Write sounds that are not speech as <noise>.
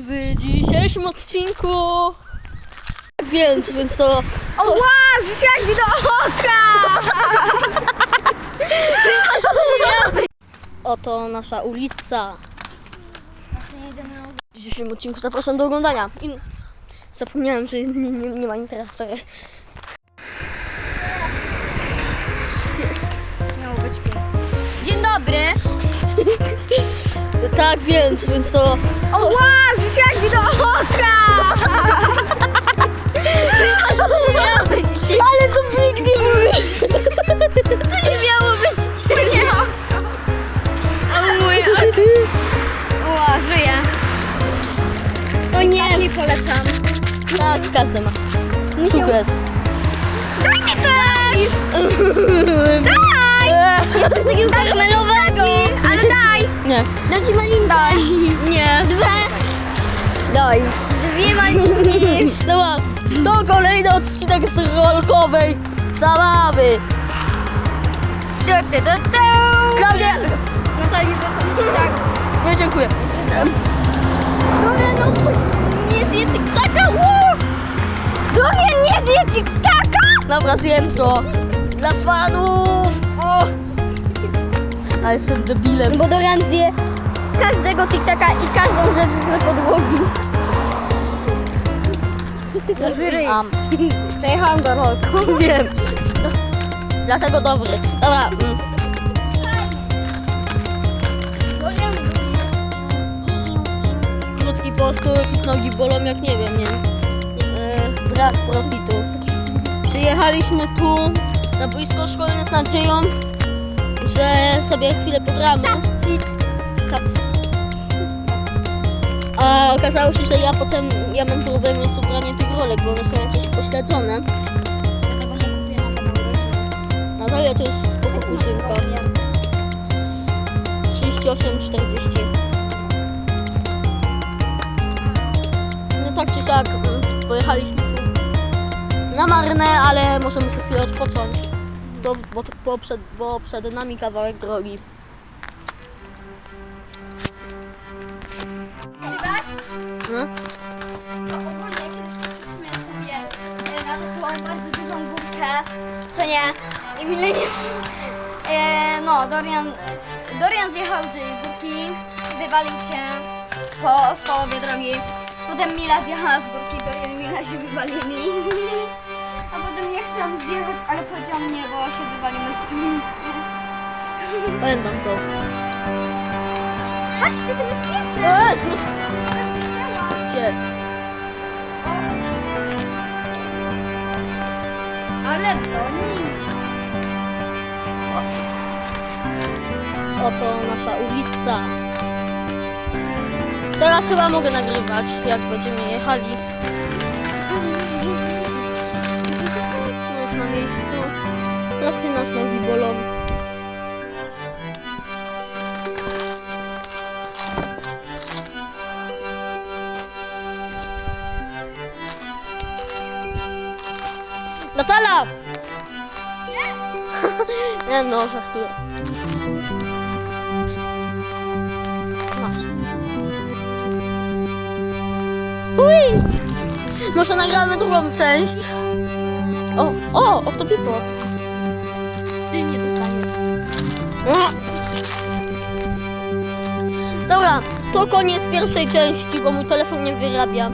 w dzisiejszym odcinku. Więc, więc to. O wow, rzuciłaś mi do oka! <laughs> Oto nasza ulica. W dzisiejszym odcinku zapraszam do oglądania. Zapomniałem, że nie, nie, nie ma internetu. sorry. Miało być pięknie. Dzień dobry. Tak, więc, więc to. O wow, rzuciłaś mi do oka! <laughs> Ale to pięknie mówi! To nie miało być cienie oko. O mój oko. O, żyję. O nie. nie polecam. Tak, każdy ma. Mi się... Daj mi też! Daj! <laughs> Daj. Nie. Dwie. Daj. Dwie malinki. Dobra, to kolejny odcinek z rolkowej zabawy. Klaudia! Natalii Bokowicz, tak. Nie, dziękuję. No, no, nie zje tiktaka. Dorian nie zje tiktaka. Dobra, zjem to. Dla fanów. O. A jestem debilem. Bo Dorian zje każdego tiktaka i każdą rzecz z podłogi. Zażyj. Am. Przejechałam do rolką. Wiem. Dlatego dobry. Dobra. mm. Krótki postój, nogi bolą jak nie wiem, nie? E, brak profitów. Przyjechaliśmy tu na boisko szkolne z nadzieją, że sobie chwilę pogramy. A okazało się, że ja potem, ja mam problemy z ubraniem tych rolek, bo one są jakieś pośledzone. Natalia to jest spoko kuzynka. 38-40. No tak czy siak, mm, pojechaliśmy tu na marne, ale możemy sobie chwilę odpocząć, bo, bo, przed, bo przed nami kawałek drogi. No? No ogólnie kiedyś poszliśmy sobie e, na taką bardzo dużą górkę, co nie, i milenium. E, no, Dorian, Dorian zjechał z górki, wywalił się po, w połowie drogi. Potem Mila zjechała z górki, Dorian i Mila się wywalili. <laughs> A potem ja chciałam zjechać, ale powiedział nie, bo się wywalimy w tym. Pamiętam to. Patrzcie, to jest piesek! Ale Doni. Oto nasza ulica. Teraz chyba mogę nagrywać, jak będziemy jechali. Już na miejscu. Strasznie nas nogi bolą. Natala! <laughs> Nie no, żartuję. Masz. Ui! Może nagramy drugą część. O, o, o to pipo. Ty nie dostaniesz. Dobra, to koniec pierwszej części, bo mój telefon nie wyrabia.